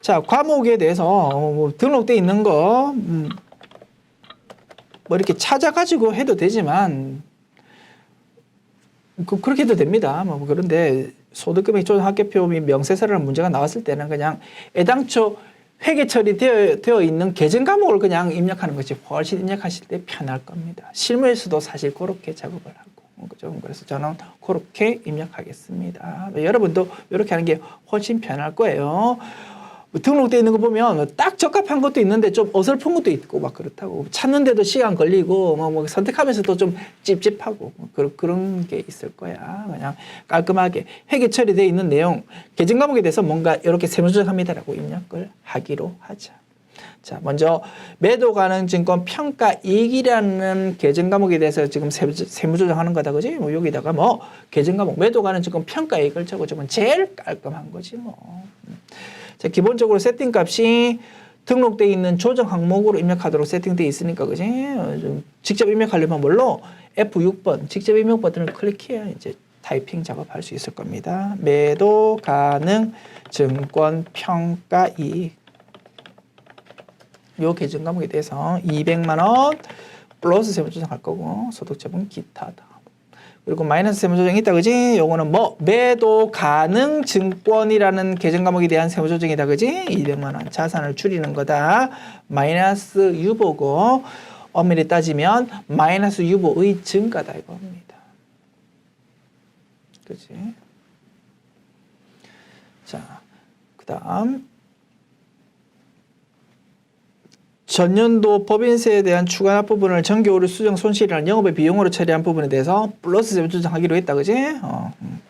자, 과목에 대해서 어, 뭐 등록돼 있는 거, 음, 뭐 이렇게 찾아가지고 해도 되지만, 그, 그렇게 해도 됩니다. 뭐 그런데 소득금액 조정 합계표 및 명세서라는 문제가 나왔을 때는 그냥 애당초 회계 처리되어 되어 있는 계정 과목을 그냥 입력하는 것이 훨씬 입력하실 때 편할 겁니다. 실무에서도 사실 그렇게 작업을 하고 그죠. 그래서 저는 그렇게 입력하겠습니다. 여러분도 이렇게 하는 게 훨씬 편할 거예요. 뭐 등록돼 있는 거 보면 딱 적합한 것도 있는데 좀 어설픈 것도 있고 막 그렇다고 찾는데도 시간 걸리고 뭐, 뭐 선택하면서도 좀 찝찝하고 뭐 그런 그런 게 있을 거야. 그냥 깔끔하게 회계 처리돼 있는 내용 계정 과목에 대해서 뭔가 이렇게 세무조정합니다라고 입력을 하기로 하자. 자, 먼저 매도 가능 증권 평가 이익이라는 계정 과목에 대해서 지금 세무- 세무 조정하는 거다, 그지? 뭐 여기다가 뭐 계정 과목 매도 가능 증권 평가 이익을 적어 주면 제일 깔끔한 거지 뭐. 자, 기본적으로 세팅 값이 등록돼 있는 조정 항목으로 입력하도록 세팅돼 있으니까 그지? 어, 좀 직접 입력하려면 뭘로 F6번 직접 입력 버튼을 클릭해야 이제 타이핑 작업할 수 있을 겁니다. 매도 가능 증권 평가 이익 요 계정 과목에 대해서 200만 원 플러스 세무 조정 할 거고 소득처분 기타다. 그리고 마이너스 세무 조정이 있다 그지? 요거는 뭐 매도 가능 증권이라는 계정 과목에 대한 세무 조정이다 그지? 200만 원 자산을 줄이는 거다. 마이너스 유보고 엄밀히 따지면 마이너스 유보의 증가다 이겁니다. 그지? 자, 그다음 전년도 법인세에 대한 추가 납 부분을 정기 오류 수정 손실이라는 영업의 비용으로 처리한 부분에 대해서 플러스 세무 조정하기로 했다 그지? 어. 음.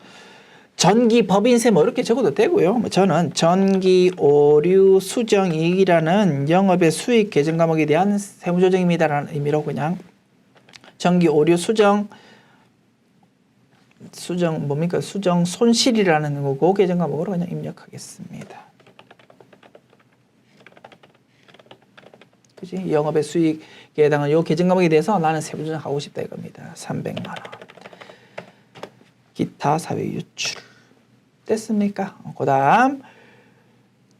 전기 법인세 뭐 이렇게 적어도 되고요. 뭐 저는 전기 오류 수정 이익이라는 영업의 수익 계정 과목에 대한 세무 조정입니다라는 의미로 그냥 전기 오류 수정 수정 뭡니까 수정 손실이라는 거고 계정 과목으로 그냥 입력하겠습니다. 그지? 영업의 수익에 해당하는 요 계정 과목에 대해서 나는 세부 조정하고 싶다 이겁니다. 300만 원. 기타 사회 유출. 됐습니까? 어, 그다음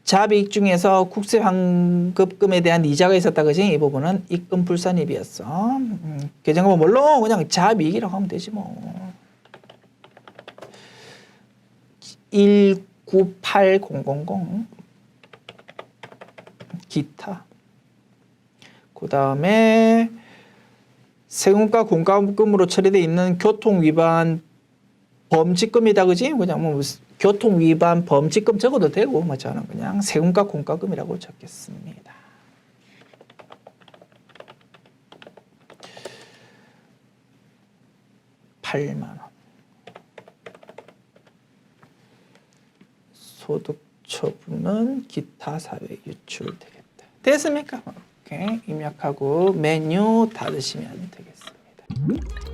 자비익 중에서 국세 환급금에 대한 이자가 있었다 그지? 이 부분은 입금 불산입이었어. 음, 계정 과목 뭘로 그냥 자비익이라고 하면 되지 뭐. 198000 기타 그 다음에 세금과 공과금으로 처리되어 있는 교통 위반 범칙금이다 그지? 그냥 뭐 교통 위반 범칙금 적어도 되고 뭐 저는 그냥 세금과 공과금이라고 적겠습니다. 팔만 원. 소득 처분은 기타 사회 유출 되겠다. 됐습니까? 오케이. 입력하고 메뉴 닫으시면 되겠습니다.